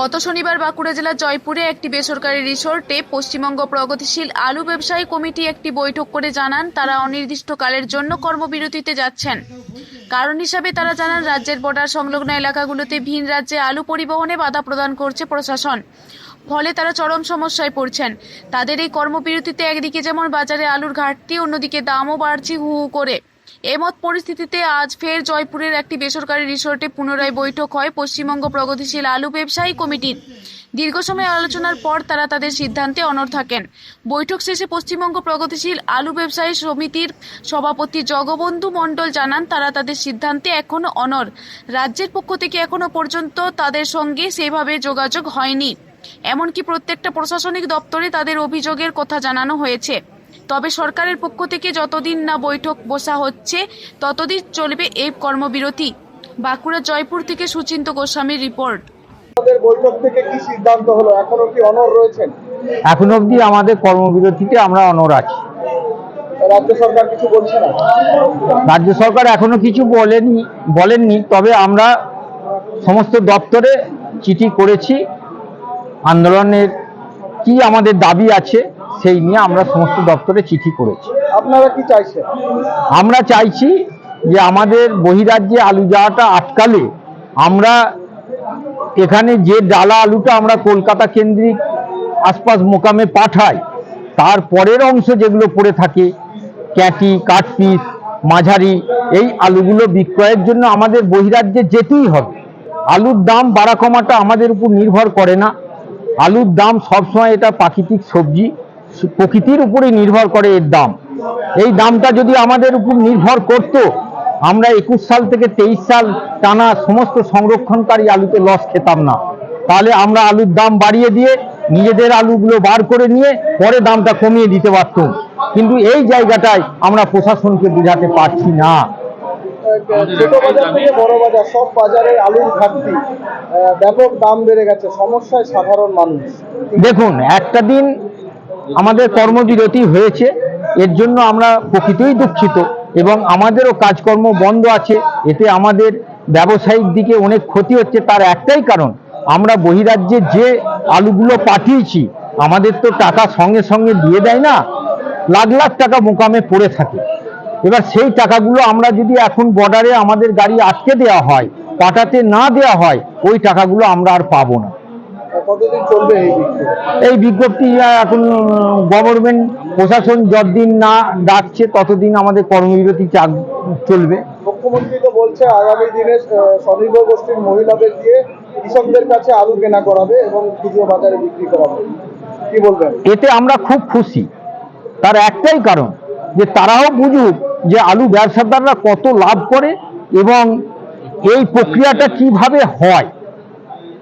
গত শনিবার বাঁকুড়া জেলার জয়পুরে একটি বেসরকারি রিসোর্টে পশ্চিমবঙ্গ প্রগতিশীল আলু ব্যবসায়ী কমিটি একটি বৈঠক করে জানান, তারা অনির্দিষ্টকালের জন্য কর্মবিরতিতে যাচ্ছেন। কারণ হিসাবে তারা জানান, রাজ্যের বর্ডার সংলগ্ন এলাকাগুলোতে ভিন রাজ্যে আলু পরিবহনে বাধা প্রদান করছে প্রশাসন। ফলে তারা চরম সমস্যায় পড়ছেন। তাদের এই কর্মবিরতিতে একদিকে যেমন বাজারে আলুর ঘাটতি, অন্যদিকে দামও বাড়ছে হু হু করে। এমত পরিস্থিতিতে আজ ফের জয়পুরের একটি বেসরকারি রিসোর্টে পুনরায় বৈঠক হয় পশ্চিমবঙ্গ প্রগতিশীল আলু ব্যবসায়ী কমিটির। দীর্ঘ সময় আলোচনার পর তারা তাদের সিদ্ধান্তে অনড় থাকেন। বৈঠক শেষে পশ্চিমবঙ্গ প্রগতিশীল আলু ব্যবসায়ী সমিতির সভাপতি জগবন্ধু মণ্ডল জানান, তারা তাদের সিদ্ধান্তে এখনও অনড়। রাজ্যের পক্ষ থেকে এখনও পর্যন্ত তাদের সঙ্গে সেভাবে যোগাযোগ হয়নি। এমনকি প্রত্যেকটা প্রশাসনিক দপ্তরে তাদের অভিযোগের কথা জানানো হয়েছে। তবে সরকারের পক্ষ থেকে যতদিন না বৈঠক বসা হচ্ছে ততদিন চলবে এই কর্মবিরতি। বাঁকুড়া জয়পুর থেকে সুচিন্ত গোস্বামীর রিপোর্ট। বৈঠক থেকে কি সিদ্ধান্ত হলো? এখনও কি অনর রয়েছেন? এখন অবধি আমাদের কর্মবিরতিতে আমরা অনর আছি। রাজ্য সরকার কিছু বলছে না? রাজ্য সরকার এখনও কিছু বলেনি বলেননি তবে আমরা সমস্ত দপ্তরে চিঠি করেছি। আন্দোলনের কি আমাদের দাবি আছে সেই নিয়ে আমরা সমস্ত দপ্তরে চিঠি করেছি। আপনারা কি চাইছেন? আমরা চাইছি যে আমাদের বহিরাজ্যে আলু যাওয়াটা আটকালে আমরা এখানে যে ডালা আলুটা আমরা কলকাতা কেন্দ্রিক আশপাশ মোকামে পাঠাই তার পরের অংশ যেগুলো পড়ে থাকে ক্যাটি কাঠপিস মাঝারি এই আলুগুলো বিক্রয়ের জন্য আমাদের বহিরাজ্যে যেতেই হবে। আলুর দাম বাড়া কমাটা আমাদের উপর নির্ভর করে না। আলুর দাম সবসময় এটা প্রাকৃতিক সবজি। প্রকৃতির উপরে নির্ভর করে এর দাম। এই দামটা যদি আমাদের উপর নির্ভর করত আমরা একুশ সাল থেকে তেইশ সাল টানা সমস্ত সংরক্ষণকারী আলুতে লস খেতাম না। তাহলে আমরা আলুর দাম বাড়িয়ে দিয়ে নিজেদের আলুগুলো বার করে নিয়ে পরে দামটা কমিয়ে দিতে পারতাম। কিন্তু এই জায়গাটায় আমরা প্রশাসনকে বোঝাতে পারছি না। ছোট বাজার থেকে বড় বাজার সব বাজারে আলুর ঘাটতি। ব্যাপক দাম বেড়ে গেছে সমস্যায় সাধারণ মানুষ। দেখুন একটা দিন আমাদের কর্মবিরতি হয়েছে, এর জন্য আমরা প্রকৃতই দুঃখিত এবং আমাদেরও কাজকর্ম বন্ধ আছে, এতে আমাদের ব্যবসায়িক দিকে অনেক ক্ষতি হচ্ছে, তার একটাই কারণ, আমরা বহিরাজ্যে যে আলুগুলো পাঠিয়েছি, আমাদের তো টাকা সঙ্গে সঙ্গে দিয়ে দেয় না, লাখ লাখ টাকা মোকামে পড়ে থাকে। এবার সেই টাকাগুলো আমরা যদি এখন বর্ডারে আমাদের গাড়ি আটকে দেওয়া হয়, পাঠাতে না দেওয়া হয়, ওই টাকাগুলো আমরা আর পাবো না। এই বিজ্ঞপ্তি এখন গভর্নমেন্ট প্রশাসন যতদিন না ডাকছে ততদিন আমাদের কর্মবিরতি চাল- চলবে। মুখ্যমন্ত্রী তো বলছে আগামী দিনে স্বনির্ভর গোষ্ঠীর মহিলাদের দিয়ে কৃষকদের কাছে আলু কেনা করাবে এবং খুচরো বাজারে বিক্রি করাবে। কি বলবেন? এতে আমরা খুব খুশি। তার একটাই কারণ যে তারাও বুঝুক যে আলু ব্যবসাদাররা কত লাভ করে এবং এই প্রক্রিয়াটা কীভাবে হয়।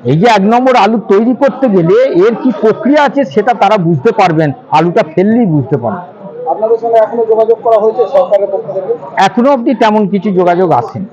এই যে এক নম্বর আলু তৈরি করতে গেলে এর কি প্রক্রিয়া আছে সেটা তারা বুঝতে পারবেন। আলুটা ফেললেই বুঝতে পারবেন। আপনাদের সঙ্গে এখনও যোগাযোগ করা হয়েছে সরকারের পক্ষ থেকে? এখনও অবধি তেমন কিছু যোগাযোগ আসেনি।